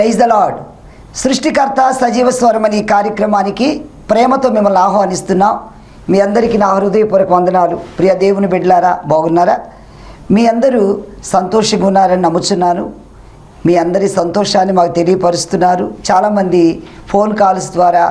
Praise the lord సృష్టికర్త సజీవ స్వరం అనే కార్యక్రమానికి ప్రేమతో మిమ్మల్ని ఆహ్వానిస్తున్నాం. మీ అందరికీ నా హృదయపూర్వక వందనాలు. ప్రియ దేవుని బిడ్డలారా బాగున్నారా? మీ అందరూ సంతోషంగా ఉన్నారని నమ్ముచున్నాను. మీ అందరి సంతోషాన్ని మాకు తెలియపరుస్తున్నారు. చాలామంది ఫోన్ కాల్స్ ద్వారా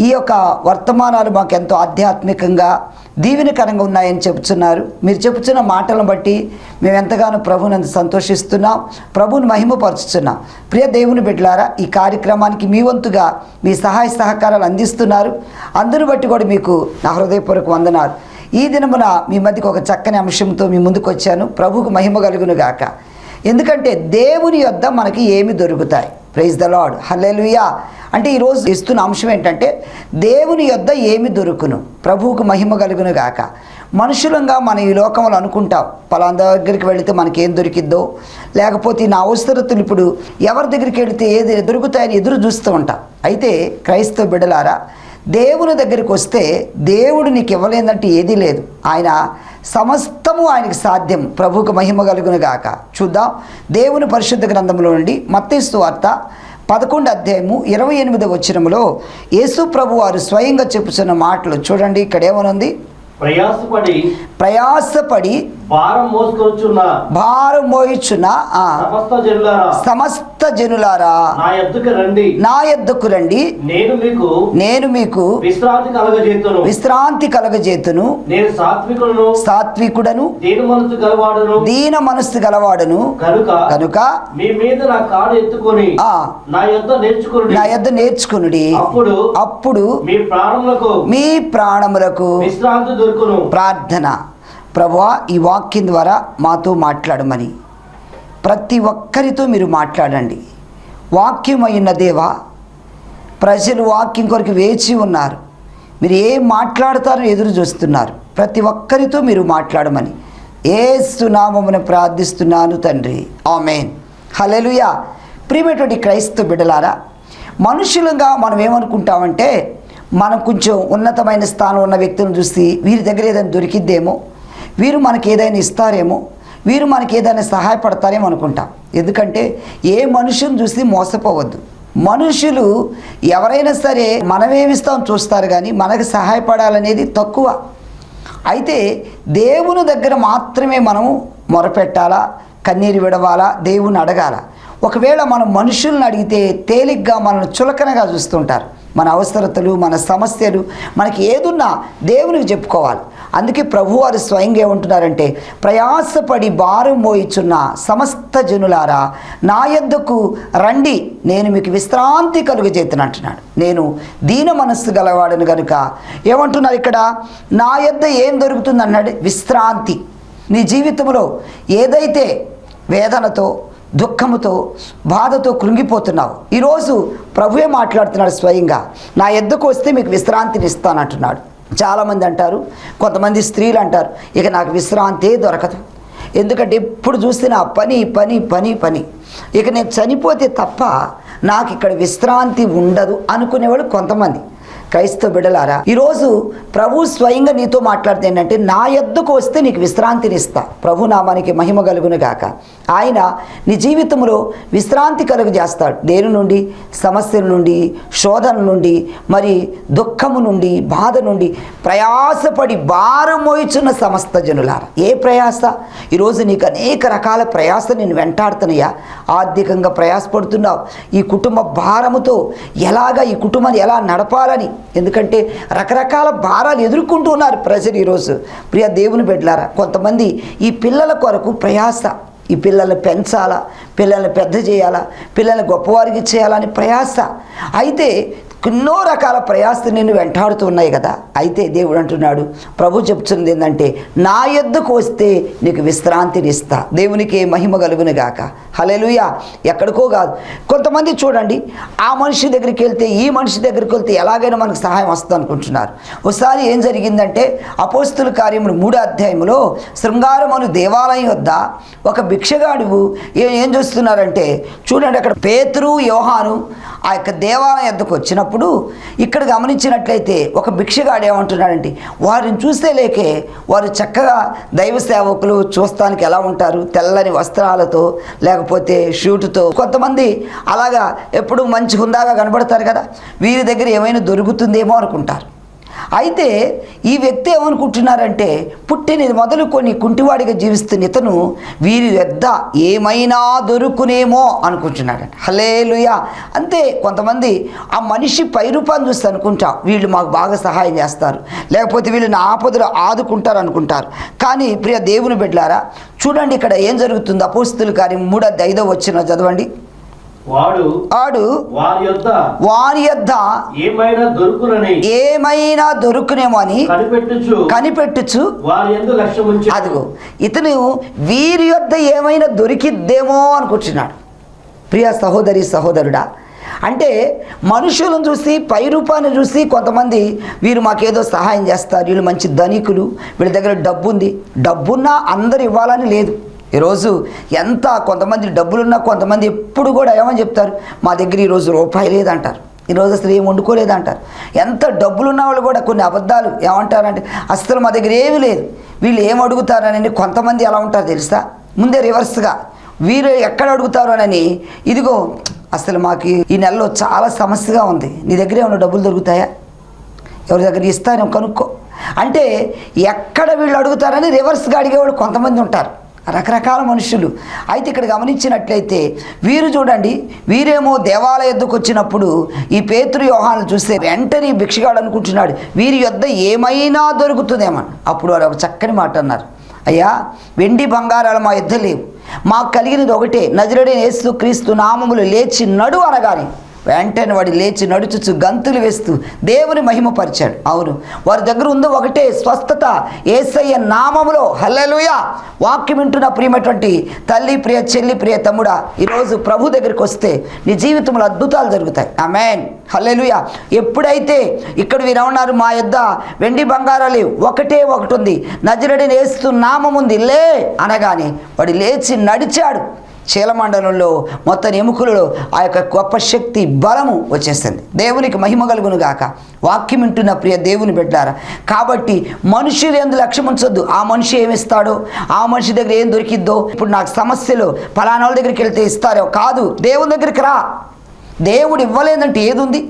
ఈ యొక్క వర్తమానాలు మాకు ఎంతో ఆధ్యాత్మికంగా దీవెనకరంగా ఉన్నాయని చెబుతున్నారు. మీరు చెబుతున్న మాటలను బట్టి మేము ఎంతగానో ప్రభునందు సంతోషిస్తున్నాం ప్రభుని మహిమపరుచుతున్నాం. ప్రియ దేవుని బిడ్డలారా ఈ కార్యక్రమానికి మీ వంతుగా మీ సహాయ సహకారాలు అందిస్తున్నారు. అందరూ బట్టి కూడా మీకు నా హృదయపూర్వక వందనాలు. ఈ దినమున మీ మధ్యకి ఒక చక్కని అంశంతో మీ ముందుకు వచ్చాను. ప్రభువుకు మహిమ కలుగును గాక. ఎందుకంటే దేవుని యొద్ద మనకి ఏమి దొరుకుతాయి? ప్రైజ్ ద లాడ్ హల్లెలుయా అంటే ఈరోజు ఇస్తున్న అంశం ఏంటంటే దేవుని యొద్ద ఏమి దొరుకును? ప్రభువుకు మహిమ కలుగును గాక. మనుషులంగా మనం ఈ లోకంలో అనుకుంటాం పలానా దగ్గరికి వెళితే మనకేం దొరికిద్దో లేకపోతే నా అవసరతలు ఇప్పుడు ఎవరి దగ్గరికి వెళితే ఏది దొరుకుతాయని ఎదురు చూస్తూ ఉంటాం. అయితే క్రైస్తవ బిడ్డలారా దేవుని దగ్గరికి వస్తే దేవుడు నీకు ఇవ్వలేదంటే ఏదీ లేదు. ఆయన సమస్తము ఆయనకి సాధ్యం. ప్రభువుకు మహిమ కలుగును గాక. చూద్దాం. దేవుని పరిశుద్ధ గ్రంథంలో నుండి మత్తైస్తు వార్త పదకొండు అధ్యాయము ఇరవై ఎనిమిది వచ్చినములో యేసు ప్రభు వారు స్వయంగా చెప్పుచున్న మాటలు చూడండి. ఇక్కడ ఏమనుంది ప్రయాసపడి ప్రయాసపడి భారం మోసుకొచ్చున్న భారం మోయిచున్న సమస్త జనులారా సమస్త జనులారా నా ఎద్దుకు రండి. నా ఎద్దకు రండి. నేను మీకు నేను మీకు విశ్రాంతి కలగజేతును. విశ్రాంతి కలగజేతును. నేను సాత్వికులను సాత్వికుడను. దీని మనసు గలవాడును. దీన మనస్సు గలవాడును. కనుక కనుక మీ మీద నా కాడు ఎత్తుకొని ఆ నా యొద్ద నేర్చుకుని నా యొద్ద నేర్చుకునుడి. అప్పుడు అప్పుడు మీ ప్రాణములకు మీ ప్రాణములకు విశ్రాంతి దొరుకును. ప్రార్థన. ప్రభువా ఈ వాక్యం ద్వారా మాతో మాట్లాడమని. ప్రతి ఒక్కరితో మీరు మాట్లాడండి. వాక్యం అయిన దేవా ప్రజలు వాక్యం కొరకు వేచి ఉన్నారు. మీరు ఏం మాట్లాడతారో ఎదురు చూస్తున్నారు. ప్రతి ఒక్కరితో మీరు మాట్లాడమని. ఏ ప్రార్థిస్తున్నాను తండ్రి. ఆమెన్. హలెలుయా ప్రియమైనటువంటి క్రైస్తవ బిడ్డలారా మనుషులుగా మనం ఏమనుకుంటామంటే మనం కొంచెం ఉన్నతమైన స్థానం ఉన్న వ్యక్తులను చూసి వీరి దగ్గర ఏదైనా దొరికిద్దేమో వీరు మనకి ఏదైనా ఇస్తారేమో వీరు మనకి ఏదైనా సహాయపడతారేమో అనుకుంటాం. ఎందుకంటే ఏ మనుషుని చూసి మోసపోవద్దు. మనుషులు ఎవరైనా సరే మనమేమిస్తాం చూస్తారు కానీ మనకు సహాయపడాలనేది తక్కువ. అయితే దేవుని దగ్గర మాత్రమే మనము మొరపెట్టాలా? కన్నీరు విడవాలా? దేవుని అడగాల? ఒకవేళ మనం మనుషుల్ని అడిగితే తేలిగ్గా మనల్ని చులకనగా చూస్తుంటారు. మన అవసరతలు మన సమస్యలు మనకి ఏదున్నా దేవునికి చెప్పుకోవాలి. అందుకే ప్రభువారు స్వయంగా ఏమంటున్నారంటే ప్రయాసపడి భారం మోయిచున్న సమస్త జనులారా నా యొద్దకు రండి నేను మీకు విశ్రాంతి కలుగజేతను అంటున్నాడు. నేను దీన మనస్సు గలవాడను కనుక ఏమంటున్నారు ఇక్కడ? నా యొద్ద ఏం దొరుకుతుంది అన్నాడు విశ్రాంతి. నీ జీవితంలో ఏదైతే వేదనతో దుఃఖముతో బాధతో కృంగిపోతున్నావు. ఈరోజు ప్రభువే మాట్లాడుతున్నాడు స్వయంగా. నా ఎద్దుకు వస్తే మీకు విశ్రాంతిని ఇస్తానంటున్నాడు. చాలామంది అంటారు కొంతమంది స్త్రీలు అంటారు ఇక నాకు విశ్రాంతే దొరకదు. ఎందుకంటే ఎప్పుడు చూసినా పని పని పని పని. ఇక నేను చనిపోతే తప్ప నాకు ఇక్కడ విశ్రాంతి ఉండదు అనుకునేవాళ్ళు కొంతమంది. క్రైస్తవ బిడలారా ఈరోజు ప్రభు స్వయంగా నీతో మాట్లాడితే ఏంటంటే నా ఎద్దుకు వస్తే నీకు విశ్రాంతిని ఇస్తా ప్రభు నామానికి మహిమ కలుగును గాక. ఆయన నీ జీవితంలో విశ్రాంతి కలుగు చేస్తాడు. దేని నుండి? సమస్యల నుండి శోధన నుండి మరి దుఃఖము నుండి బాధ నుండి. ప్రయాసపడి భారం మోయిచున్న సమస్త జనులారా ఏ ప్రయాస? ఈరోజు నీకు అనేక రకాల ప్రయాస నేను వెంటాడుతున్నాయా? ఆర్థికంగా ప్రయాసపడుతున్నావు. ఈ కుటుంబ భారముతో ఎలాగా ఈ కుటుంబాన్ని ఎలా నడపాలని ఎందుకంటే రకరకాల భారాలు ఎదుర్కొంటూ ఉన్నారు ప్రజలు ఈరోజు. ప్రియ దేవుని బిడ్డలారా కొంతమంది ఈ పిల్లల కొరకు ప్రయాస ఈ పిల్లల్ని పెంచాలా పిల్లల్ని పెద్ద చేయాలా పిల్లల్ని గొప్పవారికి చేయాలని ప్రయాస. అయితే ఎన్నో రకాల ప్రయాసలు నిన్ను వెంటాడుతూ ఉన్నాయి కదా. అయితే దేవుడు అంటున్నాడు ప్రభు చెప్తున్నది ఏంటంటే నా ఎద్దుకు వస్తే నీకు విశ్రాంతిని ఇస్తా దేవునికి మహిమ కలుగును గాక. హలెలుయా ఎక్కడికో కాదు. కొంతమంది చూడండి ఆ మనిషి దగ్గరికి వెళ్తే ఈ మనిషి దగ్గరికి వెళ్తే ఎలాగైనా మనకు సహాయం వస్తుంది అనుకుంటున్నారు. ఒకసారి ఏం జరిగిందంటే అపోస్తుల కార్యములు మూడో అధ్యాయంలో శృంగారమను దేవాలయం వద్ద ఒక భిక్షగాడు ఏం చేస్తున్నారంటే చూడండి అక్కడ పేతురు యోహాను ఆ యొక్క దేవాలయం వద్దకు వచ్చినప్పుడు అప్పుడు ఇక్కడ గమనించినట్లయితే ఒక భిక్షగాడు ఏమంటున్నాడంటే వారిని చూస్తే లేకే వారు చక్కగా దైవ సేవకులు చూస్తానికి ఎలా ఉంటారు? తెల్లని వస్త్రాలతో లేకపోతే షూటుతో. కొంతమంది అలాగా ఎప్పుడు మంచి హుందాగా కనబడతారు కదా వీరి దగ్గర ఏమైనా దొరుకుతుందేమో అనుకుంటారు. అయితే ఈ వ్యక్తి ఏమనుకుంటున్నారంటే పుట్టిన మొదలుకొని కుంటివాడిగా జీవిస్తున్న ఇతను వీరి వద్ద ఏమైనా దొరుకునేమో అనుకుంటున్నాడు. హలేలుయా అంతే కొంతమంది ఆ మనిషి పై రూపాన్ని చూస్తే అనుకుంటా వీళ్ళు మాకు బాగా సహాయం చేస్తారు. లేకపోతే వీళ్ళు నా ఆపదలో ఆదుకుంటారు అనుకుంటారు. కానీ ప్రియ దేవుని బిడ్డలారా చూడండి ఇక్కడ ఏం జరుగుతుంది. అపోస్తులు కానీ మూడో ఐదో వచ్చిన చదవండి. వాడు ఆడు వారి యొద్ద వారి యొద్ద ఏమైనా దొరుకునని ఏమైనా దొరుకునేమో అని కనిపెట్టుచు కనిపెట్టుచు వారి ఎందు లక్ష్యం ఉంచి. అదిగో ఇతను వీరి యొద్ద ఏమైనా దొరికిద్దేమో అనుకుంటున్నాడు. ప్రియ సహోదరి సహోదరుడా అంటే మనుషులను చూసి పై రూపాన్ని చూసి కొంతమంది వీరు మాకేదో సహాయం చేస్తారు. వీళ్ళు మంచి ధనికులు వీళ్ళ దగ్గర డబ్బు ఉంది డబ్బున్నా అందరు ఇవ్వాలని లేదు. ఈరోజు ఎంత కొంతమంది డబ్బులున్నా కొంతమంది ఎప్పుడు కూడా ఏమని చెప్తారు? మా దగ్గర ఈరోజు రూపాయి లేదంటారు. ఈరోజు అసలు ఏం వండుకోలేదంటారు. ఎంత డబ్బులున్న వాళ్ళు కూడా కొన్ని అబద్ధాలు ఏమంటారంటే అసలు మా దగ్గర ఏమీ లేదు. వీళ్ళు ఏం అడుగుతారని కొంతమంది ఎలా ఉంటారు తెలుసా? ముందే రివర్స్గా వీరు ఎక్కడ అడుగుతారోనని ఇదిగో అసలు మాకు ఈ నెలలో చాలా సమస్యగా ఉంది. నీ దగ్గర ఏమైనా డబ్బులు దొరుకుతాయా? ఎవరి దగ్గర ఇస్తారేమో కనుక్కో. అంటే ఎక్కడ వీళ్ళు అడుగుతారని రివర్స్గా అడిగేవాళ్ళు కొంతమంది ఉంటారు. రకరకాల మనుషులు. అయితే ఇక్కడ గమనించినట్లయితే వీరు చూడండి వీరేమో దేవాలయ యుద్ధకు వచ్చినప్పుడు ఈ పేతురు యోహాను చూస్తే వెంటనే భిక్షగాడు అనుకుంటున్నాడు వీరి యొద్ద ఏమైనా దొరుకుతుందేమో అప్పుడు వారు ఒక చక్కని మాట అన్నారు. అయ్యా వెండి బంగారాలు మా యుద్ధ లేవు. మాకు కలిగినది ఒకటే నజరుడైన యేసు క్రీస్తు నామములు లేచి నడు అనగాని వెంటనే వాడు లేచి నడుచుచు గంతులు వేస్తూ దేవుని మహిమపరిచాడు. అవును. వారి దగ్గర ఉందో ఒకటే స్వస్థత. ఏసయ్య నామములో హల్లెలూయ. వాక్యం వింటున్న ప్రియమైనటువంటి తల్లి ప్రియ చెల్లి ప్రియ తమ్ముడా ఈరోజు ప్రభు దగ్గరికి వస్తే నీ జీవితంలో అద్భుతాలు జరుగుతాయి. Amen hallelujah. ఎప్పుడైతే ఇక్కడ వీరు ఉన్నారు మా యొద్ద వెండి బంగారాలు ఒకటే ఒకటి ఉంది. నజరడిని వేస్తూ నామం ఉంది లే అనగానే వాడు లేచి నడిచాడు. చీలమండలంలో మొత్తం ఎముకలలో ఆ యొక్క గొప్ప శక్తి బలము వచ్చేస్తుంది. దేవునికి మహిమ కలుగును గాక. వాక్యం వింటున్న ప్రియ దేవుని బిడ్డారా కాబట్టి మనుషులు ఎందు లక్ష్యం ఉంచొద్దు. ఆ మనిషి ఏమిస్తాడో ఆ మనిషి దగ్గర ఏం దొరికిద్దో ఇప్పుడు నాకు సమస్యలు ఫలానా వాళ్ళ దగ్గరికి వెళ్తే ఇస్తారో కాదు దేవుని దగ్గరికి రా. దేవుడు ఇవ్వలేదంటే ఏది ఉంది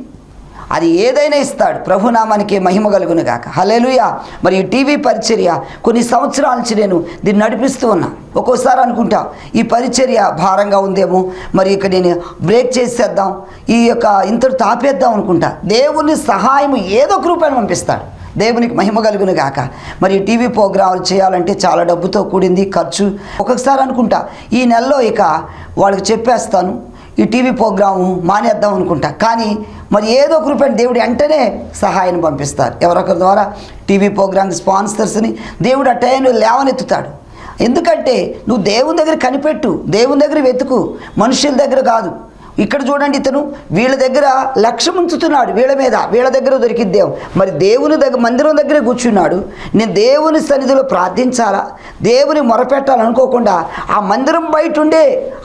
అది ఏదైనా ఇస్తాడు. ప్రభునామానికి మహిమ కలుగును గాక. హలేలుయా మరి ఈ టీవీ పరిచర్య కొన్ని సంవత్సరాల నుంచి నేను దీన్ని నడిపిస్తూ ఉన్నా. ఒక్కోసారి అనుకుంటా ఈ పరిచర్య భారంగా ఉందేమో మరి ఇక నేను బ్రేక్ చేసేద్దాం ఈ యొక్క ఇంతటి తాపేద్దాం అనుకుంటా. దేవుని సహాయం ఏదో ఒక రూపాయలు పంపిస్తాడు. దేవునికి మహిమ కలుగును గాక. మరి టీవీ ప్రోగ్రాములు చేయాలంటే చాలా డబ్బుతో కూడింది ఖర్చు. ఒక్కొక్కసారి అనుకుంటా ఈ నెలలో ఇక వాళ్ళకి చెప్పేస్తాను ఈ టీవీ ప్రోగ్రాము మానేద్దాం అనుకుంటా. కానీ మరి ఏదో ఒక రూపాయలు దేవుడు వెంటనే సహాయం పంపిస్తారు. ఎవరొకరి ద్వారా టీవీ ప్రోగ్రామ్ స్పాన్సర్స్ని దేవుడు ఆ టైంలో లేవనెత్తుతాడు. ఎందుకంటే నువ్వు దేవుని దగ్గర కనిపెట్టు దేవుని దగ్గర వెతుకు మనుషుల దగ్గర కాదు. ఇక్కడ చూడండి ఇతను వీళ్ళ దగ్గర లక్ష్యం ఉంచుతున్నాడు వీళ్ళ మీద వీళ్ళ దగ్గర దొరికిద్దేం మరి దేవుని దగ్గర మందిరం దగ్గరే కూర్చున్నాడు. నేను దేవుని సన్నిధిలో ప్రార్థించాలా? దేవుని మొరపెట్టాలనుకోకుండా ఆ మందిరం బయట ఉండే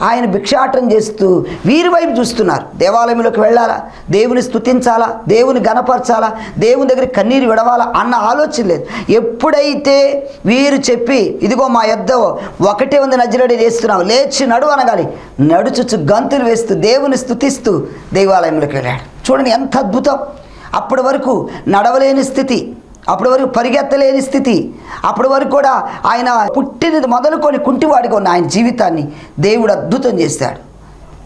ఆయన భిక్షాటం చేస్తూ వీరి వైపు చూస్తున్నారు. దేవాలయంలోకి వెళ్ళాలా? దేవుని స్థుతించాలా దేవుని గణపరచాలా దేవుని దగ్గర కన్నీరు విడవాలా? అన్న ఆలోచన లేదు. ఎప్పుడైతే వీరు చెప్పి ఇదిగో మా యొద్ద ఒకటే ఉంది నజరడి వేస్తున్నావు లేచి నడు అనగాలి నడుచుచు గంతులు వేస్తూ దేవుని స్తుతిస్తూ దేవాలయంలోకి వెళ్ళాడు. చూడండి ఎంత అద్భుతం. అప్పటి వరకు నడవలేని స్థితి అప్పటి వరకు పరిగెత్తలేని స్థితి అప్పటి వరకు కూడా ఆయన పుట్టినది మొదలుకొని కుంటివాడిగా ఉన్న ఆయన జీవితాన్ని దేవుడు అద్భుతం చేశాడు.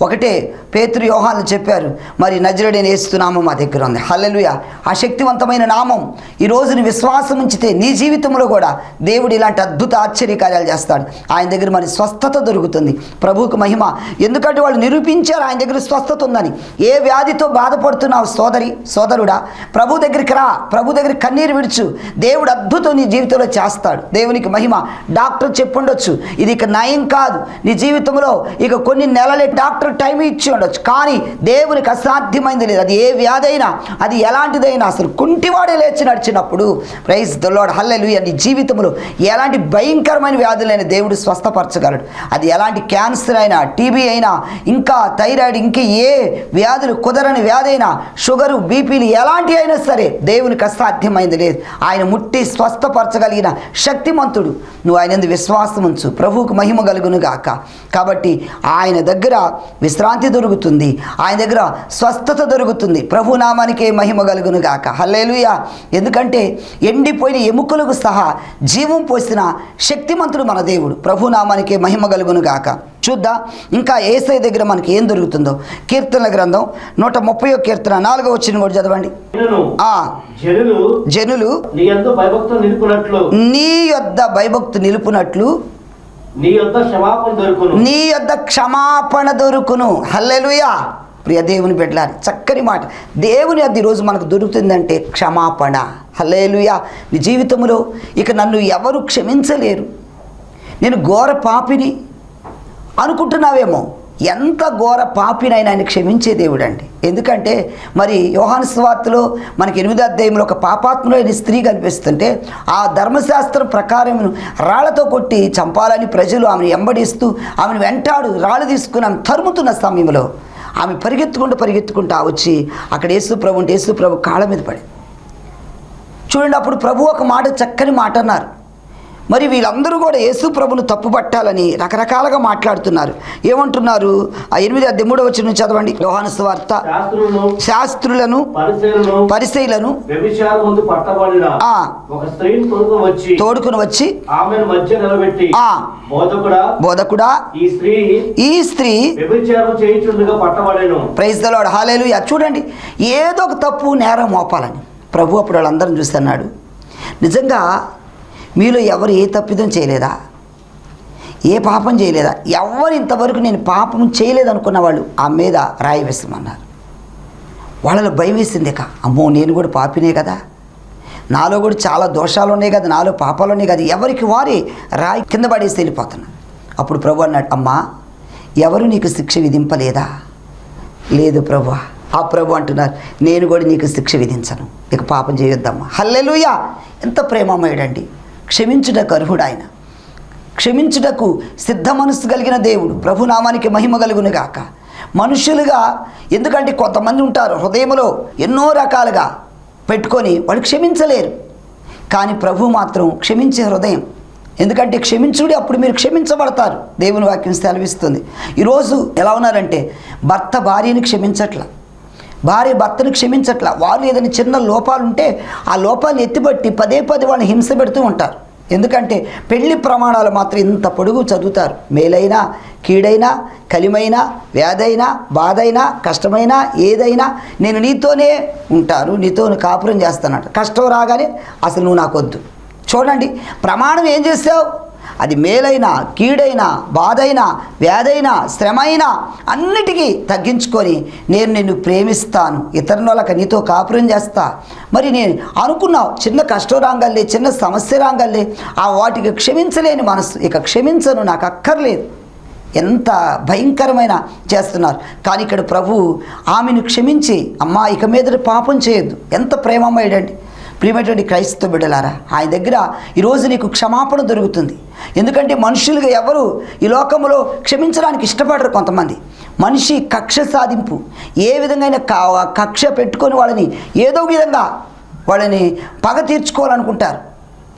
ఒకటే పేతురు యోహాను చెప్పారు మరి నజరుడని నామం మా దగ్గర ఉంది. హల్లెలూయ. ఆ శక్తివంతమైన నామం ఈ రోజుని విశ్వాసం ఉంచితే నీ జీవితంలో కూడా దేవుడు ఇలాంటి అద్భుత ఆశ్చర్యకార్యాలు చేస్తాడు. ఆయన దగ్గర మరి స్వస్థత దొరుకుతుంది. ప్రభువుకు మహిమ. ఎందుకంటే వాళ్ళు నిరూపించారు ఆయన దగ్గర స్వస్థత ఉందని. ఏ వ్యాధితో బాధపడుతున్నావు సోదరి సోదరుడా? ప్రభు దగ్గరికి రా. ప్రభు దగ్గర కన్నీరు విడుచు. దేవుడు అద్భుతం నీ జీవితంలో చేస్తాడు. దేవునికి మహిమ. డాక్టర్ చెప్పుండొచ్చు. ఇది ఇక నయం కాదు. నీ జీవితంలో ఇక కొన్ని నెలలే డాక్టర్ సంవత్సరాలు టైం ఇచ్చి ఉండొచ్చు. కానీ దేవునికి అసాధ్యమైంది లేదు. అది ఏ వ్యాధి అయినా అది ఎలాంటిదైనా అసలు కుంటివాడే లేచి నడిచినప్పుడు ప్రైజ్ దొల్లోడు హల్లెలు అని జీవితంలో ఎలాంటి భయంకరమైన వ్యాధులైన దేవుడు స్వస్థపరచగలడు. అది ఎలాంటి క్యాన్సర్ అయినా టీబీ అయినా ఇంకా థైరాయిడ్ ఇంకా ఏ వ్యాధులు కుదరని వ్యాధి అయినా షుగరు బీపీలు ఎలాంటి అయినా సరే దేవునికి అసాధ్యమైంది లేదు. ఆయన ముట్టి స్వస్థపరచగలిగిన శక్తిమంతుడు. నువ్వు ఆయన విశ్వాసం ఉంచు. ప్రభువుకు మహిమ కలుగును గాక కాబట్టి ఆయన దగ్గర విశ్రాంతి దొరుకుతుంది. ఆయన దగ్గర స్వస్థత దొరుకుతుంది. ప్రభు నామానికే మహిమ కలుగును గాక. హల్లేలుయా. ఎందుకంటే ఎండిపోయిన ఎముకలకు సహా జీవం పోసిన శక్తిమంతుడు మన దేవుడు. ప్రభు నామానికే మహిమ కలుగును గాక. చూద్దాం? ఇంకా ఏసై దగ్గర మనకి ఏం దొరుకుతుందో? కీర్తనల గ్రంథం నూట ముప్పై కీర్తన. నాలుగో వచ్చిన కూడా చదవండి. జనులు నీ యొద్ద భయభక్తు నిలుపునట్లు నీ యొద్ద క్షమాపణ దొరుకును. నీ యొద్ద క్షమాపణ దొరుకును. ప్రియ దేవుని పెట్టాలి చక్కని మాట. దేవుని అది ఈరోజు మనకు దొరుకుతుందంటే క్షమాపణ. హల్లెలూయా. నీ జీవితంలో ఇక నన్ను ఎవరు క్షమించలేరు. నేను ఘోర పాపిని అనుకుంటున్నావేమో. ఎంత ఘోర పాపినైనా ఆయన క్షమించే దేవుడు అండి ఎందుకంటే మరి యోహాను స్వార్తలో మనకి ఎనిమిదో అధ్యాయంలో ఒక పాపాత్ములైన స్త్రీ కనిపిస్తుంటే ఆ ధర్మశాస్త్రం ప్రకారం రాళ్ళతో కొట్టి చంపాలని ప్రజలు ఆమెను ఎంబడిస్తూ ఆమెను వెంటాడు రాళ్ళు తీసుకుని ఆమె తరుముతున్న సమయంలో ఆమె పరిగెత్తుకుంటూ పరిగెత్తుకుంటూ వచ్చి అక్కడ యేసు ప్రభు ఉంటే యేసు ప్రభు కాళ్ళ మీద పడి. చూడండి అప్పుడు ప్రభు ఒక మాట చక్కని మాట అన్నారు. మరి వీళ్ళందరూ కూడా యేసు ప్రభును తప్పుపట్టాలని రకరకాలుగా మాట్లాడుతున్నారు. ఏమంటున్నారు? ఆ ఎనిమిది అద్దె మూడో వచ్చిన చదవండి. యోహాను వార్త శాస్త్రులను పరిశీలను ఆ. తోడుకుని వచ్చి ఆ. బోధకుడా ఈ స్త్రీ ప్రైజ్ దలాడు హాలేలు చూడండి ఏదో ఒక తప్పు నేరం మోపాలని. ప్రభు అప్పుడు వాళ్ళందరం చూస్తున్నాడు నిజంగా మీలో ఎవరు ఏ తప్పిదం చేయలేదా? ఏ పాపం చేయలేదా? ఎవరు ఇంతవరకు నేను పాపం చేయలేదనుకున్న వాళ్ళు ఆ మీద రాయి వేస్తామన్నారు. వాళ్ళలో భయం వేసింది అమ్మో నేను కూడా పాపినే కదా. నాలో కూడా చాలా దోషాలు ఉన్నాయి కదా. నాలో పాపాలు ఉన్నాయి కదా. ఎవరికి వారి రాయి కింద పడేసి వెళ్ళిపోతున్నారు అప్పుడు ప్రభు అన్నాడు అమ్మా ఎవరు నీకు శిక్ష విధింపలేదా? లేదు ప్రభు. ఆ ప్రభు అంటున్నారు నేను కూడా నీకు శిక్ష విధించను. ఇక పాపం చేయొద్దమ్మా. హల్లెలూయా! ఎంత ప్రేమమయుడండి. క్షమించుటకు అర్హుడు ఆయన క్షమించుటకు సిద్ధ మనస్సు కలిగిన దేవుడు ప్రభునామానికి మహిమ కలుగును గాక మనుషులుగా ఎందుకంటే కొంతమంది ఉంటారు హృదయంలో ఎన్నో రకాలుగా పెట్టుకొని వాళ్ళు క్షమించలేరు. కానీ ప్రభు మాత్రం క్షమించే హృదయం. ఎందుకంటే క్షమించుడి అప్పుడు మీరు క్షమించబడతారు. దేవుని వాక్యం సెలవిస్తుంది. ఈరోజు ఎలా ఉన్నారంటే భర్త భార్యని క్షమించట్ల. భార్య భర్తను క్షమించట్ల. వాళ్ళు ఏదైనా చిన్న లోపాలు ఉంటే ఆ లోపాలను ఎత్తిబట్టి పదే పదే వాళ్ళని హింస పెడుతూ ఉంటారు. ఎందుకంటే పెళ్ళి ప్రమాణాలు మాత్రం ఇంత పొడుగు చదువుతారు. మేలైనా కీడైనా కలిమైనా వ్యాధైనా బాధైనా కష్టమైనా ఏదైనా నేను నీతోనే ఉంటాను నీతో కాపురం చేస్తానంట. కష్టం రాగానే అసలు నువ్వు నాకొద్దు చూడండి ప్రమాణం ఏం చేసావు? అది మేలైనా కీడైనా బాధైనా వ్యాధైనా శ్రమైనా అన్నిటికీ తగ్గించుకొని నేను నిన్ను ప్రేమిస్తాను. ఇతరులకు నీతో కాపురం చేస్తా. మరి నేను అనుకున్నావు చిన్న కష్టం రాగల్లే చిన్న సమస్య రాగల్లే ఆ వాటికి క్షమించలేని మనసు ఇక క్షమించను నాకు అక్కర్లేదు. ఎంత భయంకరమైన చేస్తున్నారు. కానీ ఇక్కడ ప్రభు ఆమెను క్షమించి అమ్మా ఇక మీద పాపం చేయొద్దు. ఎంత ప్రేమమయ్యాడండి ప్రియమైనటువంటి క్రైస్తవ బిడ్డలారా ఆయన దగ్గర ఈరోజు నీకు క్షమాపణ దొరుకుతుంది. ఎందుకంటే మనుషులుగా ఎవరు ఈ లోకంలో క్షమించడానికి ఇష్టపడరు కొంతమంది. మనిషి కక్ష సాధింపు ఏ విధంగా కా- కక్ష పెట్టుకొని వాళ్ళని ఏదో విధంగా వాళ్ళని పగ తీర్చుకోవాలనుకుంటారు.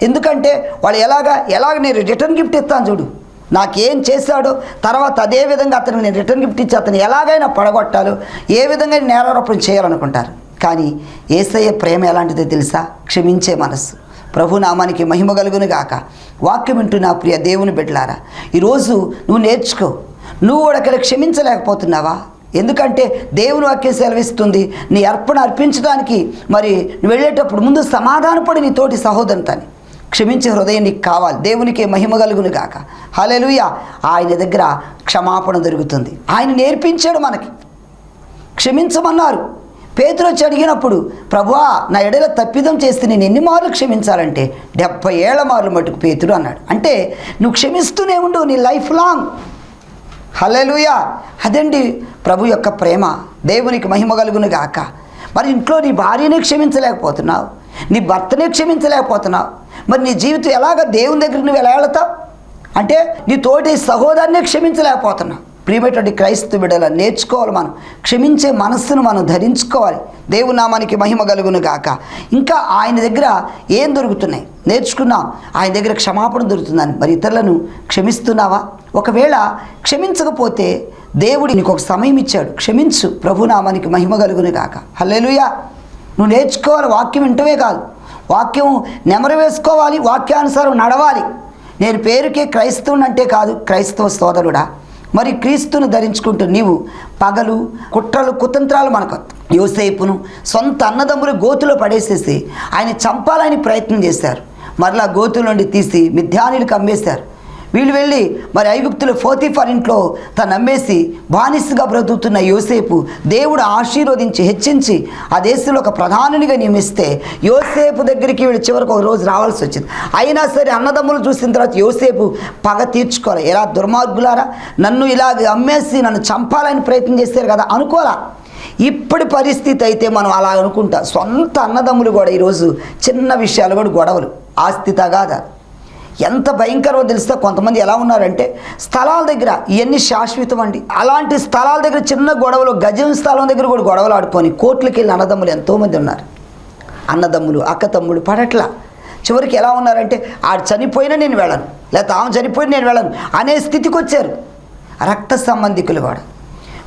ఎందుకంటే వాళ్ళు ఎలాగా ఎలాగ నేను రిటర్న్ గిఫ్ట్ ఇస్తాను చూడు. నాకేం చేశాడో తర్వాత అదే విధంగా అతనికి నేను రిటర్న్ గిఫ్ట్ ఇచ్చి అతను ఎలాగైనా పడగొట్టాలో ఏ విధంగా నేరారోపణ చేయాలనుకుంటారు. కానీ ఏసయ్య ప్రేమ ఎలాంటిదో తెలుసా? క్షమించే మనస్సు. ప్రభు నామానికి మహిమ కలుగును గాక. వాక్యం నా ప్రియ దేవుని బిడ్డలారా ఈరోజు నువ్వు నేర్చుకో. నువ్వు కూడా అక్కడ క్షమించలేకపోతున్నావా? ఎందుకంటే దేవుని వాక్యం సెలవిస్తుంది నీ అర్పణ అర్పించడానికి మరి నువ్వు వెళ్ళేటప్పుడు ముందు సమాధానపడి నీ తోటి సహోదరుతని క్షమించే హృదయం నీకు కావాలి. దేవునికి మహిమ కలుగును గాక. హలెలుయ ఆయన దగ్గర క్షమాపణ దొరుకుతుంది. ఆయన నేర్పించాడు మనకి. క్షమించమన్నారు. పేతురు వచ్చి అడిగినప్పుడు ప్రభువా నా ఎడల తప్పిదం చేస్తే నేను ఎన్ని మార్లు క్షమించాలంటే డెబ్బై ఏళ్ళ మార్లు మటుకు పేతుడు అన్నాడు. అంటే నువ్వు క్షమిస్తూనే ఉండు నీ లైఫ్ లాంగ్. హలెలుయా అదండి ప్రభు యొక్క ప్రేమ. దేవునికి మహిమ కలుగును గాక. మరి ఇంట్లో నీ భార్యనే క్షమించలేకపోతున్నావు. నీ భర్తనే క్షమించలేకపోతున్నావు. మరి నీ జీవితం ఎలాగ దేవుని దగ్గర నువ్వు ఎలా వెళతావు? అంటే నీ తోటి సహోదరునే క్షమించలేకపోతున్నావు. ప్రియమైనటువంటి క్రైస్తవ బిడ్డల నేర్చుకోవాలి మనం. క్షమించే మనస్సును మనం ధరించుకోవాలి. దేవునామానికి మహిమ కలుగును గాక. ఇంకా ఆయన దగ్గర ఏం దొరుకుతున్నాయి? నేర్చుకున్నాం. ఆయన దగ్గర క్షమాపణ దొరుకుతుందని. మరి ఇతరులను క్షమిస్తున్నావా? ఒకవేళ క్షమించకపోతే దేవుడు నీకు ఒక సమయం ఇచ్చాడు. క్షమించు. ప్రభునామానికి మహిమ కలుగును గాక. హల్లెలూయా. నువ్వు నేర్చుకోవాలి. వాక్యం వింటమే కాదు. వాక్యం నెమరు వేసుకోవాలి. వాక్యానుసారం నడవాలి. నేను పేరుకే క్రైస్తవుని అంటే కాదు క్రైస్తవ సోదరుడా. మరి క్రీస్తును ధరించుకుంటూ నీవు పగలు కుట్రలు కుతంత్రాలు మనకు యోసేపును సొంత అన్నదమ్ములు గోతులో పడేసేసి ఆయన చంపాలని ప్రయత్నం చేశారు. మరలా గోతుల నుండి తీసి మిథ్యానులకు అమ్మేశారు. వీళ్ళు వెళ్ళి మరి ఐగుప్తులు ఫోతిఫర్ ఇంట్లో తను నమ్మేసి బానిసగా బ్రతుకుతున్న యోసేపు దేవుడు ఆశీర్వదించి హెచ్చించి ఆ దేశంలో ఒక ప్రధానునిగా నియమిస్తే యోసేపు దగ్గరికి వీళ్ళు చివరికి ఒక రోజు రావాల్సి వచ్చింది. అయినా సరే అన్నదమ్ములు చూసిన తర్వాత యోసేపు పగ తీర్చుకోవాలి ఎలా? దుర్మార్గులారా? నన్ను ఇలా అమ్మేసి నన్ను చంపాలని ప్రయత్నం చేశారు కదా అనుకోరా ఇప్పటి పరిస్థితి అయితే మనం అలా అనుకుంటా. సొంత అన్నదమ్ములు కూడా ఈరోజు చిన్న విషయాలు కూడా గొడవలు. ఆస్తి తగాదా. ఎంత భయంకరమో తెలిస్తే కొంతమంది ఎలా ఉన్నారంటే స్థలాల దగ్గర ఇవన్నీ శాశ్వతం అండి. అలాంటి స్థలాల దగ్గర చిన్న గొడవలు గజం స్థలం దగ్గర కూడా గొడవలు ఆడుకొని కోర్టులకి వెళ్ళిన అన్నదమ్ములు ఎంతోమంది ఉన్నారు. అన్నదమ్ములు అక్క తమ్ముడు పడట్లా. చివరికి ఎలా ఉన్నారంటే ఆడు చనిపోయినా నేను వెళ్ళను లేకపోతే ఆమె చనిపోయినా నేను వెళ్ళను అనే స్థితికి వచ్చారు రక్త సంబంధికులు కూడా.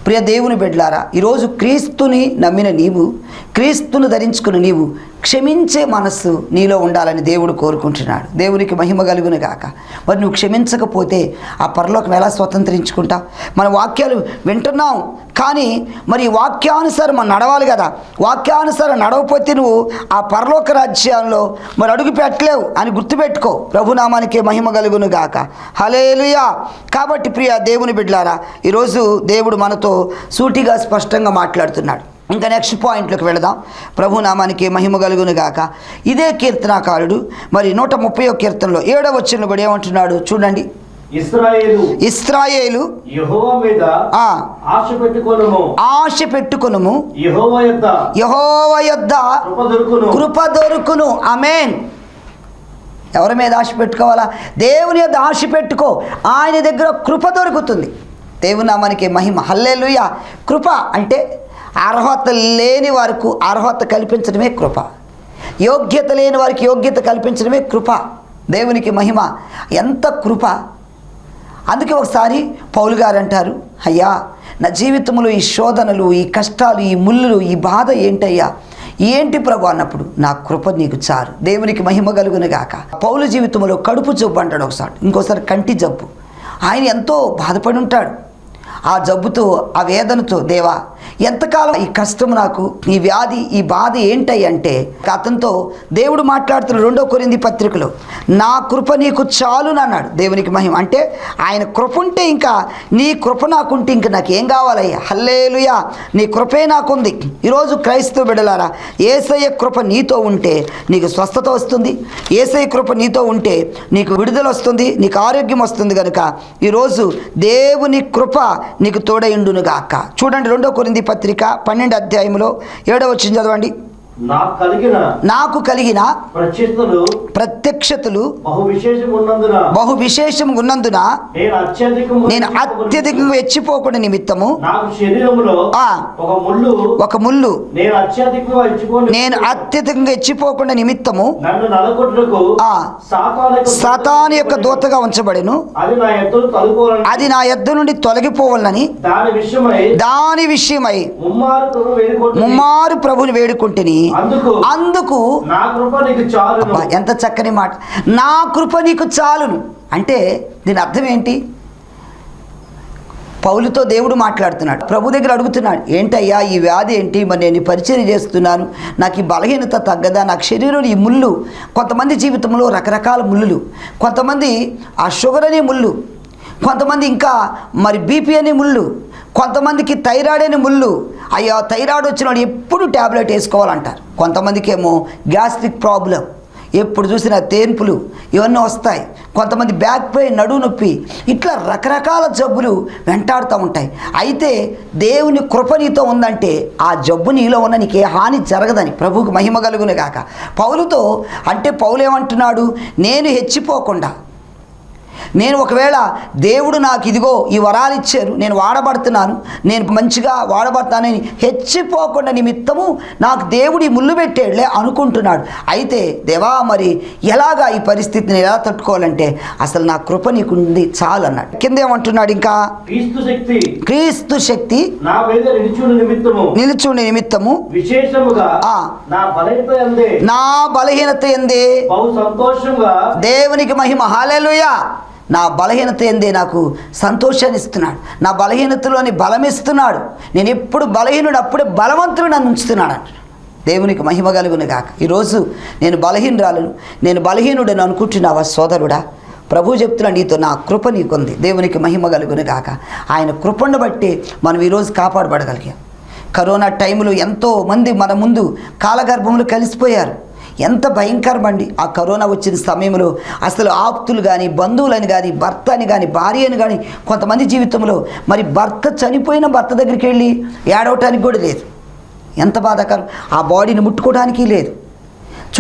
ప్రియ దేవుని బిడ్లారా ఈరోజు క్రీస్తుని నమ్మిన నీవు క్రీస్తును ధరించుకున్న నీవు క్షమించే మనస్సు నీలో ఉండాలని దేవుడు కోరుకుంటున్నాడు. దేవునికి మహిమ కలుగును గాక. మరి నువ్వు క్షమించకపోతే ఆ పరలోకం ఎలా స్వతంత్రించుకుంటావు? మన వాక్యాలు వింటున్నాం కానీ మరి వాక్యానుసారం మనం నడవాలి కదా? వాక్యానుసారం నడవకపోతే నువ్వు ఆ పరలోక రాజ్యంలో మరి అడుగు పెట్టలేవు అని గుర్తుపెట్టుకో. ప్రభునామానికి మహిమ కలుగును గాక. హలేలుయా కాబట్టి ప్రియ దేవుని బిడ్డలారా ఈరోజు దేవుడు మనతో సూటిగా స్పష్టంగా మాట్లాడుతున్నాడు. ఇంకా నెక్స్ట్ పాయింట్లోకి వెళదాం. ప్రభు నామానికి మహిమ కలుగును గాక. ఇదే కీర్తనాకారుడు మరి నూట ముప్పై కీర్తనలో ఏడవ వచ్చిన కూడా ఏమంటున్నాడు చూడండి. ఇస్రాయేలు ఆశ పెట్టుకునుము. యెహోవా యొద్ద కృప దొరుకును. అమేన్ ఎవరి మీద ఆశ పెట్టుకోవాలా? దేవుని యొక్క ఆశ పెట్టుకో. ఆయన దగ్గర కృప దొరుకుతుంది. దేవుని నామానికి మహిమ. హల్లెలూయా. కృప అంటే అర్హత లేని వారికి అర్హత కల్పించడమే కృప. యోగ్యత లేని వారికి యోగ్యత కల్పించడమే కృప. దేవునికి మహిమ. ఎంత కృప. అందుకే ఒకసారి పౌలు గారు అంటారు అయ్యా నా జీవితంలో ఈ శోధనలు ఈ కష్టాలు ఈ ముళ్ళు ఈ బాధ ఏంటయ్యా? ఏంటి ప్రభు? అన్నప్పుడు నా కృప నీకు చారు దేవునికి మహిమ కలుగును గాక. పౌలు జీవితంలో కడుపు జబ్బు అంటాడు ఒకసారి. ఇంకోసారి కంటి జబ్బు. ఆయన ఎంతో బాధపడి ఉంటాడు. ఆ జబ్బుతో ఆ వేదనతో దేవా ఎంతకాలం ఈ కష్టం నాకు ఈ వ్యాధి ఈ బాధ ఏంటై అంటే అతనితో దేవుడు మాట్లాడుతున్న రెండో కొరింది పత్రికలో నా కృప నీకు చాలును అన్నాడు దేవునికి మహిమ. అంటే ఆయన కృప ఉంటే ఇంకా నీ కృప నాకుంటే ఇంక నాకు ఏం కావాలయ్యా? హల్లేలుయా! నీ కృపే నాకుంది. ఈరోజు క్రైస్తవ బిడలారా ఏసయ్య కృప నీతో ఉంటే నీకు స్వస్థత వస్తుంది. ఏసయ్య కృప నీతో ఉంటే నీకు విడుదల వస్తుంది నీకు ఆరోగ్యం వస్తుంది కనుక ఈరోజు దేవుని కృప నీకు తోడైండునుగాక చూడండి రెండో కొరింది పత్రిక పన్నెండు అధ్యాయంలో ఏడవ వచ్చిన చదవండి. నాకు కలిగిన ప్రత్యక్షతలు బహు విశేషం ఉన్నందున నేను అత్యధికంగా హెచ్చిపోకుండా నిమిత్తము. ఒక ముళ్ళు నేను అత్యధికంగా హెచ్చిపోకుండా నిమిత్తము. సాతాను యొక్క దూతగా ఉంచబడెను అది నా యొద్ద నుండి తొలగిపోవాలని దాని విషయమై ముమ్మారు ప్రభుని వేడుకుంటుని అందుకు ఎంత చక్కని మాట. నా కృప నీకు చాలును. అంటే దీని అర్థం ఏంటి? పౌలుతో దేవుడు మాట్లాడుతున్నాడు. ప్రభు దగ్గర అడుగుతున్నాడు ఏంటయ్యా ఈ వ్యాధి ఏంటి? మరి నేను పరిచయం చేస్తున్నాను. నాకు ఈ బలహీనత తగ్గదా? నాకు శరీరంలో ఈ ముళ్ళు కొంతమంది జీవితంలో రకరకాల ముళ్ళులు కొంతమంది ఆ షుగర్ అనే ముళ్ళు కొంతమంది ఇంకా మరి బీపీ అనే ముళ్ళు కొంతమందికి థైరాయిడ్ అనే ముళ్ళు అయ్యా థైరాయిడ్ వచ్చిన వాడు ఎప్పుడు ట్యాబ్లెట్ వేసుకోవాలంటారు. కొంతమందికి ఏమో గ్యాస్ట్రిక్ ప్రాబ్లం ఎప్పుడు చూసినా తేన్పులు ఇవన్నీ వస్తాయి. కొంతమంది బ్యాక్ పెయిన్ నడువు నొప్పి ఇట్లా రకరకాల జబ్బులు వెంటాడుతూ ఉంటాయి. అయితే దేవుని కృప నీతో ఉందంటే ఆ జబ్బు నీలో ఉన్న నీకే హాని జరగదని ప్రభువుకు మహిమ కలుగును గాక. పౌలుతో అంటే పౌలు ఏమంటున్నాడు నేను హెచ్చిపోకుండా నేను ఒకవేళ దేవుడు నాకు ఇదిగో ఈ వరాలు ఇచ్చారు నేను వాడబడుతున్నాను నేను మంచిగా వాడబడతానని హెచ్చిపోకుండా నిమిత్తము నాకు దేవుడు ఈ ముళ్ళు పెట్టాడులే అనుకుంటున్నాడు. అయితే దేవా మరి ఎలాగా ఈ పరిస్థితిని ఎలా తట్టుకోవాలంటే అసలు నా కృప నీకుంది చాలు అన్నాడు. కింద ఏమంటున్నాడు ఇంకా? క్రీస్తు శక్తి. నిలుచుండి నిమిత్తము. నా బలహీనత ఎందే దేవునికి మహిమ. హాలేలుయా. నా బలహీనత ఏందే నాకు సంతోషాన్ని ఇస్తున్నాడు. నా బలహీనతలోని బలం ఇస్తున్నాడు. నేను ఎప్పుడు బలహీనుడు అప్పుడే బలవంతుడు నన్ను ఉంచుతున్నాడు దేవునికి మహిమ కలుగును కాక ఈరోజు నేను బలహీనరాలను నేను బలహీనుడని అనుకుంటున్నావా సోదరుడా? ప్రభు చెప్తున్నా నీతో నా కృప నీకుంది. దేవునికి మహిమ కలుగును కాక ఆయన కృపను బట్టి మనం ఈరోజు కాపాడబడగలిగాం. కరోనా టైంలో ఎంతో మంది మన ముందు కాలగర్భంలో కలిసిపోయారు. ఎంత భయంకరమండి. ఆ కరోనా వచ్చిన సమయంలో అసలు ఆప్తులు కానీ బంధువులని కానీ భర్త అని కానీ భార్య అని కానీ కొంతమంది జీవితంలో మరి భర్త చనిపోయిన భర్త దగ్గరికి వెళ్ళి ఏడవటానికి కూడా లేదు. ఎంత బాధాకరం. ఆ బాడీని ముట్టుకోవడానికి లేదు.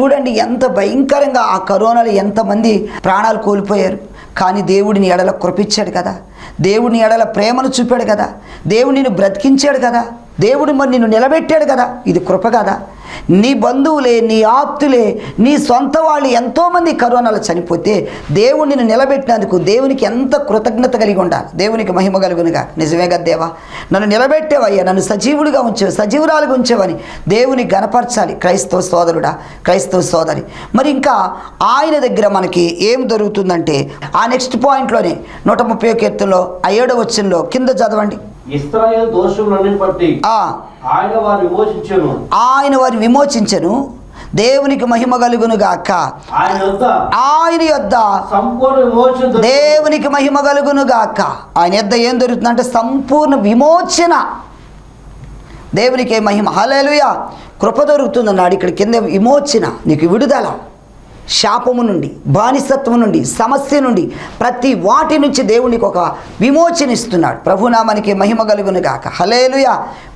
చూడండి ఎంత భయంకరంగా ఆ కరోనాలో ఎంతమంది ప్రాణాలు కోల్పోయారు. కానీ దేవుడిని ఎడల కృపించాడు కదా. దేవుడిని ఎడల ప్రేమను చూపాడు కదా. దేవుడు నిన్ను బ్రతికించాడు కదా. దేవుడు మరి నిన్ను నిలబెట్టాడు కదా. ఇది కృప కదా. నీ బంధువులే నీ ఆప్తులే నీ సొంత వాళ్ళు ఎంతోమంది కరోనాలో చనిపోతే దేవుణ్ణిని నిలబెట్టినందుకు దేవునికి ఎంత కృతజ్ఞత కలిగి ఉండాలి. దేవునికి మహిమ కలుగునుగా. నిజమేగా దేవా? నన్ను నిలబెట్టేవయ్యా నన్ను సజీవుడిగా ఉంచావు సజీవురాలుగా ఉంచేవని దేవుని గనపరచాలి. క్రైస్తవ సోదరుడా క్రైస్తవ సోదరి. మరి ఇంకా ఆయన దగ్గర మనకి ఏం దొరుకుతుందంటే ఆ నెక్స్ట్ పాయింట్లోనే నూట ముప్పై కీర్తనలో ఆ ఏడో వచ్చంలో కింద చదవండి. ఇస్రాయేల్ బట్టి ఆయన వారు విమోచించెను. ఆయన వారిని విమోచించను. దేవునికి మహిమ కలుగును గాక. ఆయన యొద్ద. దేవునికి మహిమ కలుగును గాక. ఆయన యొద్ద ఏం దొరుకుతుందంటే సంపూర్ణ విమోచన. దేవునికి మహిమ. హలేలుయ కృప దొరుకుతుందన్నాడు. ఇక్కడ కింద విమోచన. నీకు విడుదల. శాపము నుండి బానిసత్వం నుండి సమస్య నుండి ప్రతి వాటి నుంచి దేవునికి ఒక విమోచన ఇస్తున్నాడు ప్రభునామానికి మహిమ కలుగును గాక. హలేలుయ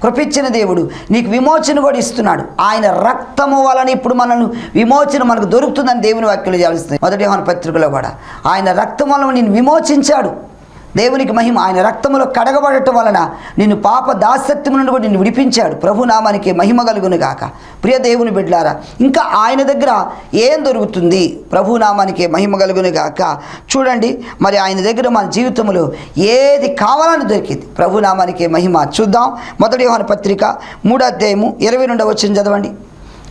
కృపించిన దేవుడు నీకు విమోచన కూడా ఇస్తున్నాడు. ఆయన రక్తము వలన ఇప్పుడు మనల్ని విమోచన మనకు దొరుకుతుందని దేవుని వాక్యలు చేస్తుంది మొదటి యోహాను పత్రికలో కూడా ఆయన రక్తం వలన నేను విమోచించాడు. దేవునికి మహిమ ఆయన రక్తములో కడగబడటం వలన నిన్ను పాప దాసత్వం నుండి కూడా నిన్ను విడిపించాడు. ప్రభు నామానికి మహిమ కలుగును గాక ప్రియ దేవుని బిడ్లారా ఇంకా ఆయన దగ్గర ఏం దొరుకుతుంది? ప్రభు నామానికి మహిమ కలుగును గాక చూడండి మరి ఆయన దగ్గర మన జీవితంలో ఏది కావాలని దొరికింది? ప్రభు నామానికి మహిమ చూద్దాం. మొదటి యోహాను పత్రిక మూడో అధ్యాయము ఇరవై రెండవ వచ్చిన చదవండి.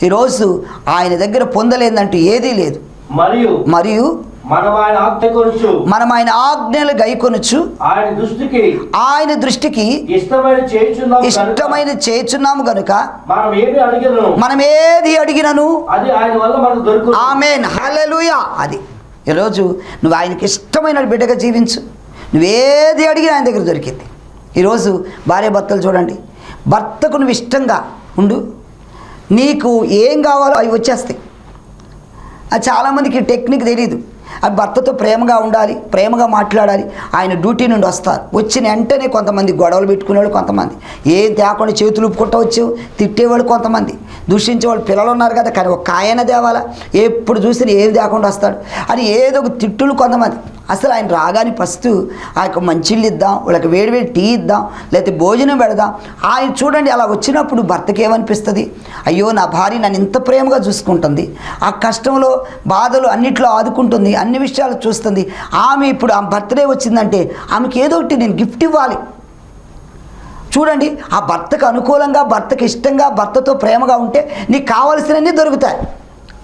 ఈరోజు ఆయన దగ్గర పొందలేదంటూ ఏదీ లేదు. మరియు మరియు మనం ఆయన మనం ఆజ్ఞలు గైకొనొచ్చు ఆయన దృష్టికి ఆయన దృష్టికి ఇష్టమైన చేయుచున్నాము కనుక ఇష్టమైన చేర్చున్నాము గనుక మనం ఏమి అడిగను మనం ఏది అడిగినను? అది ఆయన వల్ల మనకు ఆమెన్. హల్లెలూయా. అది. ఈరోజు నువ్వు ఆయనకి ఇష్టమైన బిడ్డగా జీవించు. నువ్వేది అడిగినా ఆయన దగ్గర దొరికింది. ఈరోజు భార్య భర్తలు చూడండి. భర్తకు నువ్వు ఇష్టంగా ఉండు. నీకు ఏం కావాలో అవి వచ్చేస్తాయి. అది చాలామందికి టెక్నిక్ తెలియదు ఆ భర్తతో ప్రేమగా ఉండాలి ప్రేమగా మాట్లాడాలి. ఆయన డ్యూటీ నుండి వస్తారు. వచ్చిన వెంటనే కొంతమంది గొడవలు పెట్టుకునేవాళ్ళు కొంతమంది. ఏం తేకుండా చేతులు ఊపుకుంటూ వచ్చావు? తిట్టేవాళ్ళు కొంతమంది. దూషించేవాళ్ళు పిల్లలు ఉన్నారు కదా కానీ ఒక ఆయన దేవాల ఎప్పుడు చూసినా ఏది తేకుండా వస్తాడు. అని ఏదో ఒక తిట్టులు కొంతమంది. అసలు ఆయన రాగానే ఫస్ట్ ఆ యొక్క మంచిళ్ళు ఇద్దాం వాళ్ళకి వేడివేడి టీ ఇద్దాం లేకపోతే భోజనం పెడదాం. ఆయన చూడండి అలా వచ్చినప్పుడు భర్తకి ఏమనిపిస్తుంది? అయ్యో నా భార్య నన్ను ఇంత ప్రేమగా చూసుకుంటుంది. ఆ కష్టంలో బాధలు అన్నిట్లో ఆదుకుంటుంది అన్ని విషయాలు చూస్తుంది. ఆమె ఇప్పుడు ఆ బర్త్డే వచ్చిందంటే ఆమెకి ఏదో ఒకటి నేను గిఫ్ట్ ఇవ్వాలి. చూడండి ఆ భర్తకు అనుకూలంగా భర్తకు ఇష్టంగా భర్తతో ప్రేమగా ఉంటే నీకు కావలసినవన్నీ దొరుకుతాయి.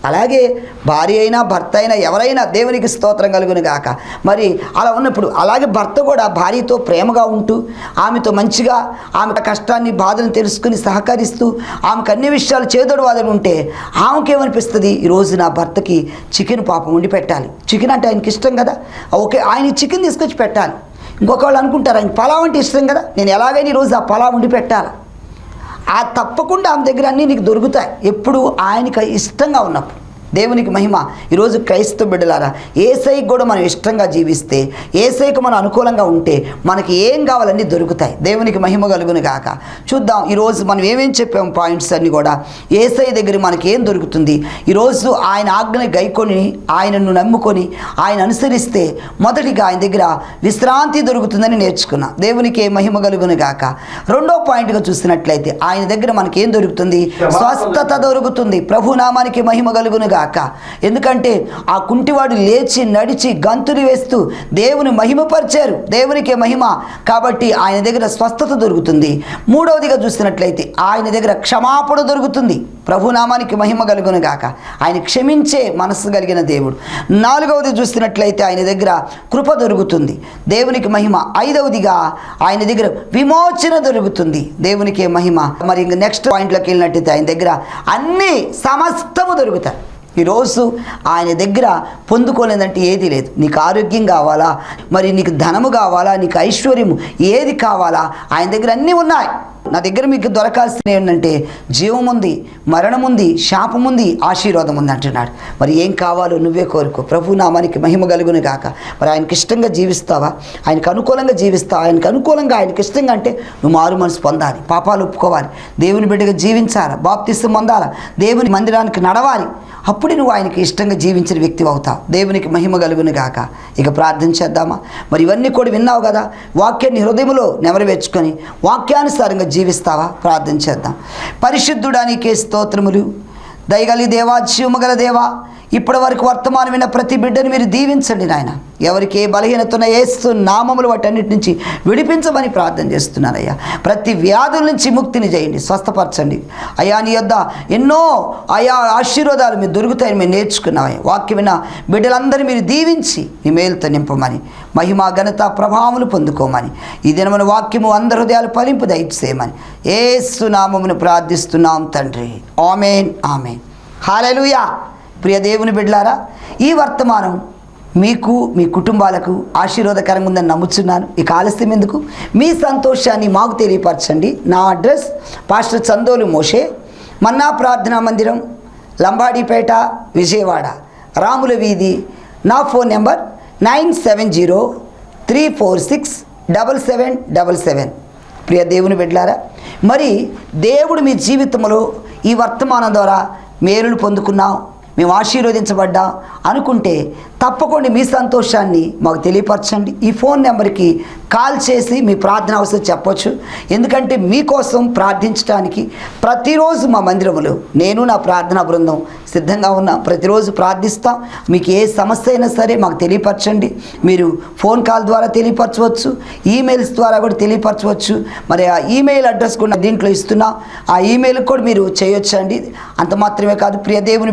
అలాగే భార్య అయినా భర్త అయినా ఎవరైనా దేవునికి స్తోత్రం కలుగును గాక. మరి అలా ఉన్నప్పుడు అలాగే భర్త కూడా భార్యతో ప్రేమగా ఉంటూ ఆమెతో మంచిగా ఆమె కష్టాన్ని బాధను తెలుసుకుని సహకరిస్తూ ఆమెకు అన్ని విషయాలు చేదోడు వాదన ఉంటే ఆమెకేమనిపిస్తుంది? ఈరోజు నా భర్తకి చికెన్ పాపం వండి పెట్టాలి. చికెన్ అంటే ఆయనకి ఇష్టం కదా? ఓకే ఆయన చికెన్ తీసుకొచ్చి పెట్టాలి. ఇంకొక వాళ్ళు అనుకుంటారు ఆయన పలావ్ అంటే ఇష్టం కదా? నేను ఎలాగైనా ఈరోజు ఆ పలావ్ వండి పెట్టాలి? ఆ తప్పకుండా ఆమె దగ్గర అన్నీ నీకు దొరుకుతాయి. ఎప్పుడు ఆయనకి ఇష్టంగా ఉన్నప్పుడు. దేవునికి మహిమ. ఈరోజు క్రైస్తవ బిడ్డలారా ఏసైకి కూడా మనం ఇష్టంగా జీవిస్తే ఏసైకి మనం అనుకూలంగా ఉంటే మనకి ఏం కావాలన్నీ దొరుకుతాయి. దేవునికి మహిమ కలుగును గాక. చూద్దాం ఈరోజు మనం ఏమేం చెప్పాం పాయింట్స్ అన్నీ కూడా. ఏసై దగ్గర మనకి ఏం దొరుకుతుంది? ఈరోజు ఆయన ఆజ్ఞని గైకొని ఆయనను నమ్ముకొని ఆయన అనుసరిస్తే మొదటిగా ఆయన దగ్గర విశ్రాంతి దొరుకుతుందని నేర్చుకున్నా. దేవునికి ఏ మహిమ కలుగును గాక. రెండో పాయింట్గా చూసినట్లయితే ఆయన దగ్గర మనకి ఏం దొరుకుతుంది? స్వస్థత దొరుకుతుంది. ప్రభు నామానికి మహిమ కలుగును గాక. ఎందుకంటే ఆ కుంటివాడు లేచి నడిచి గంతులు వేస్తూ దేవుని మహిమపరిచారు. దేవునికి మహిమ. కాబట్టి ఆయన దగ్గర స్వస్థత దొరుకుతుంది. మూడవదిగా చూసినట్లయితే ఆయన దగ్గర క్షమాపణ దొరుకుతుంది. ప్రభునామానికి మహిమ కలుగును గాక. ఆయన క్షమించే మనస్సు కలిగిన దేవుడు. నాలుగవది చూసినట్లయితే ఆయన దగ్గర కృప దొరుకుతుంది. దేవునికి మహిమ. ఐదవదిగా ఆయన దగ్గర విమోచన దొరుకుతుంది. దేవునికి మహిమ. మరి ఇంక నెక్స్ట్ పాయింట్లోకి వెళ్ళినట్టయితే ఆయన దగ్గర అన్ని సమస్తము దొరుకుతాయి. ఈరోజు ఆయన దగ్గర పొందుకోలేదంటే ఏది లేదు. నీకు ఆరోగ్యం కావాలా? మరి నీకు ధనము కావాలా? నీకు ఐశ్వర్యము ఏది కావాలా? ఆయన దగ్గర అన్నీ ఉన్నాయి. నా దగ్గర మీకు దొరకాల్సింది ఏంటంటే జీవం ఉంది మరణం ఉంది శాపం ఉంది ఆశీర్వాదం ఉంది అంటున్నాడు. మరి ఏం కావాలో నువ్వే కోరుకో. ప్రభు నామానికి మహిమ కలుగును గాక. మరి ఆయనకి ఇష్టంగా జీవిస్తావా? ఆయనకు అనుకూలంగా జీవిస్తావా? ఆయనకు అనుకూలంగా ఆయనకి ఇష్టంగా అంటే నువ్వు మారు మనసు పొందాలి పాపాలు ఒప్పుకోవాలి దేవుని బిడ్డగా జీవించాలి బాప్తిస్తం పొందాలా దేవుని మందిరానికి నడవాలి. అప్పుడే నువ్వు ఆయనకి ఇష్టంగా జీవించిన వ్యక్తి అవుతావు. దేవునికి మహిమ కలుగును గాక. ఇక ప్రార్థన చేద్దామా? మరి ఇవన్నీ కూడా విన్నావు కదా? వాక్యాన్ని హృదయంలో నెమరవేర్చుకొని వాక్యానుసారంగా జీవిస్తావా? ప్రార్థన చేద్దాం. పరిశుద్ధుడానికి స్తోత్రములు. దయగలి దేవా జీవమగల దేవా ఇప్పటి వరకు వర్తమానం విన్న ప్రతి బిడ్డను మీరు దీవించండి నాయన. ఎవరికి ఏ బలహీనతున్న ఏస్తు నామములు వాటన్నిటి నుంచి విడిపించమని ప్రార్థన చేస్తున్నానయ్యా. ప్రతి వ్యాధుల నుంచి ముక్తిని చేయండి స్వస్థపరచండి. అయ్యా నీ యొద్ద ఎన్నో ఆయా ఆశీర్వాదాలు మీరు దొరుకుతాయని మేము నేర్చుకున్నామయ్యా. వాక్యం విన్న బిడ్డలందరూ మీరు దీవించి మీ మేలుతో నింపమని మహిమ ఘనత ప్రభావములు పొందుకోమని ఈ దినమున వాక్యము అందరి హృదయాలు ఫలింపు దయచేయమని ఏసు నామమును ప్రార్థిస్తున్నాం తండ్రి. Amen amen. హాలెలుయా. ప్రియ దేవుని ఈ వర్తమానం మీకు మీ కుటుంబాలకు ఆశీర్వాదకరంగా ఉందని నమ్ముచున్నాను. ఇక ఆలస్యం ఎందుకు? మీ సంతోషాన్ని మాకు తెలియపరచండి. నా అడ్రస్ పాస్టర్ చందోలు మోషే మన్నా ప్రార్థనా మందిరం లంబాడిపేట విజయవాడ. రాముల వీధి నా phone number nine seven zero three four six double seven double seven. ప్రియ దేవుని బిడ్డలారా మరి దేవుడు మీ జీవితంలో ఈ వర్తమానం ద్వారా మేలులు పొందుకున్నాం. మేము ఆశీర్వదించబడ్డా అనుకుంటే తప్పకుండా మీ సంతోషాన్ని మాకు తెలియపరచండి. ఈ ఫోన్ నెంబర్కి కాల్ చేసి మీ ప్రార్థన అవసరం చెప్పొచ్చు. ఎందుకంటే మీకోసం ప్రార్థించడానికి ప్రతిరోజు మా మందిరంలో నేను నా ప్రార్థనా బృందం సిద్ధంగా ఉన్నా. ప్రతిరోజు ప్రార్థిస్తాం. మీకు ఏ సమస్య అయినా సరే మాకు తెలియపరచండి. మీరు ఫోన్ కాల్ ద్వారా తెలియపరచవచ్చు ఈమెయిల్స్ ద్వారా కూడా తెలియపరచవచ్చు. మరి ఆ ఈమెయిల్ అడ్రస్ కూడా దీంట్లో ఇస్తున్నా. ఆ ఈమెయిల్ కూడా మీరు చేయొచ్చండి. అంత మాత్రమే కాదు ప్రియ దేవుని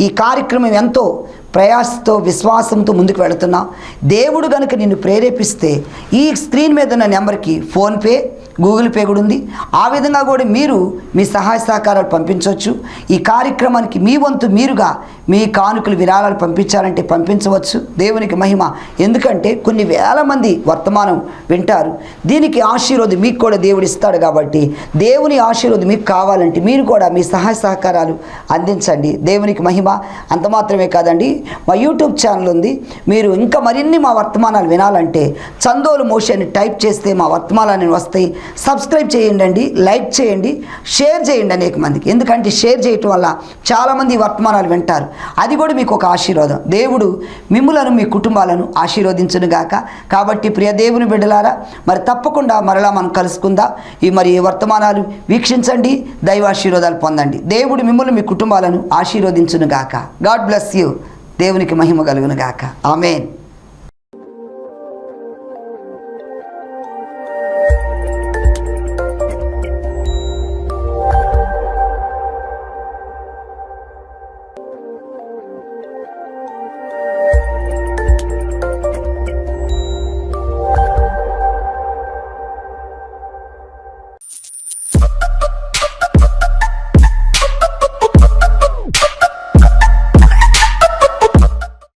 ఈ కార్యక్రమం ఎంతో ప్రయాసతో విశ్వాసంతో ముందుకు వెళుతున్నా. దేవుడు కనుక నిన్ను ప్రేరేపిస్తే ఈ స్క్రీన్ మీద ఉన్న నెంబర్కి ఫోన్పే గూగుల్ పే కూడా ఉంది. ఆ విధంగా కూడా మీరు మీ సహాయ సహకారాలు పంపించవచ్చు. ఈ కార్యక్రమానికి మీ వంతు మీరుగా మీ కానుకలు విరాళాలు పంపించాలంటే పంపించవచ్చు. దేవునికి మహిమ. ఎందుకంటే కొన్ని వేల మంది వర్తమానం వింటారు. దీనికి ఆశీర్వాదం మీకు కూడా దేవుడు ఇస్తాడు కాబట్టి దేవుని ఆశీర్వాదం మీకు కావాలంటే మీరు కూడా మీ సహాయ సహకారాలు అందించండి. దేవునికి మహిమ. అంత మాత్రమే కాదండి మా యూట్యూబ్ ఛానల్ ఉంది. మీరు ఇంకా మరిన్ని మా వర్తమానాలు వినాలంటే చందోలు మోషన్ టైప్ చేస్తే మా వర్తమానాలు వస్తాయి. సబ్స్క్రైబ్ చేయండి అండి లైక్ చేయండి షేర్ చేయండి అనేక మందికి. ఎందుకంటే షేర్ చేయటం వల్ల చాలామంది వర్తమానాలు వింటారు. అది కూడా మీకు ఒక ఆశీర్వాదం. దేవుడు మిమ్ములను మీ కుటుంబాలను ఆశీర్వదించును గాక కాబట్టి ప్రియ దేవుని బిడ్డలారా మరి తప్పకుండా మరలా మనం కలుసుకుందాం. ఈ మరి వర్తమానాలు వీక్షించండి దైవ ఆశీర్వాదాలు పొందండి. దేవుడు మిమ్మల్ని మీ కుటుంబాలను ఆశీర్వదించును గాక గాడ్ బ్లెస్ యూ. దేవునికి మహిమ కలుగును గాక ఆమెన్.